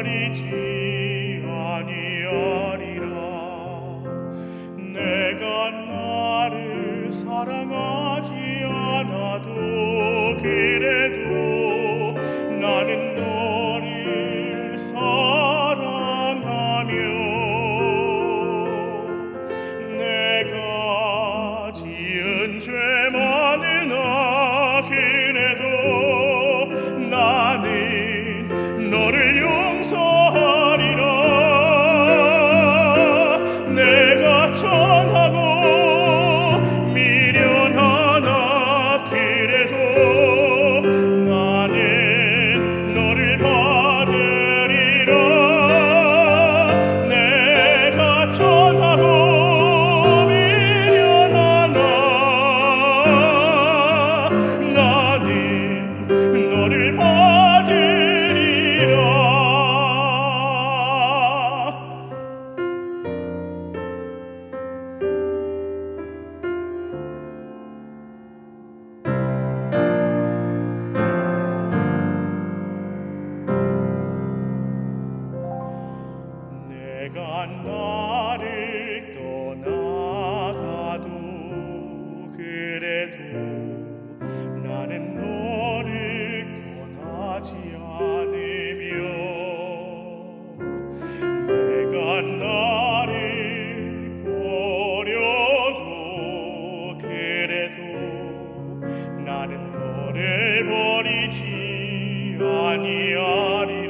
버리지 아니하리라. 내가 나를 사랑하 내가 나를 떠나가도 그래도 나는 너를 떠나지 않으며 내가 나를 버려도 그래도 나는 너를 버리지 아니하리라